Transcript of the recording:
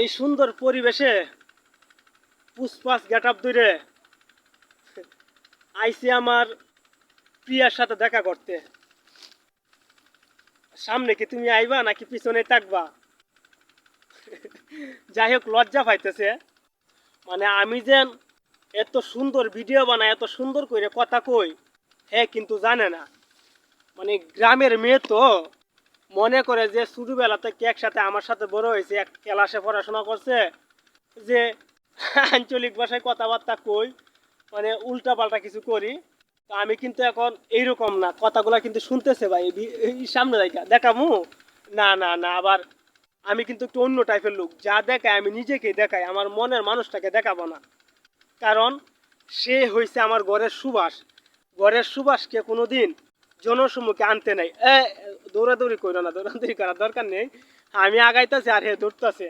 এই সুন্দর পরিবেশে পুষ্পাস গেট আপ দূরে আইসি আমার প্রিয়ার সাথে দেখা করতে। সামনে কি তুমি আইবা নাকি পিছনে থাকবা? যাই হোক, লজ্জা পাইতেছে। মানে আমি যেন এত সুন্দর ভিডিও বানাই এত সুন্দর করে কথা কই হ্যাঁ কিন্তু জানে না। মানে গ্রামের মেয়ে তো। মনে করে যে ছোটবেলা থেকে একসাথে আমার সাথে বড় হয়েছে, এক ক্লাসে পড়াশোনা করছে, যে আঞ্চলিক ভাষায় কথাবার্তা কই মানে উল্টা পাল্টা কিছু করি, তো আমি কিন্তু এখন এইরকম না, কথাগুলো কিন্তু শুনতেছে ভাই সামনে দেখা, দেখামু? না না না, আবার আমি কিন্তু একটু অন্য টাইপের লোক, যা দেখায় আমি নিজেকে দেখাই, আমার মনের মানুষটাকে দেখাবো না। কারণ সে হয়েছে আমার ঘরের সুবাস, ঘরের সুবাসকে কোনো দিন জনসম্মুখে আনতে নাই। এ দৌড়াদৌড়ি করো না দৌড়াদৌড়ি করার দরকার নেই। আমি আগাইতেছি আর হে দৌড়তেছে।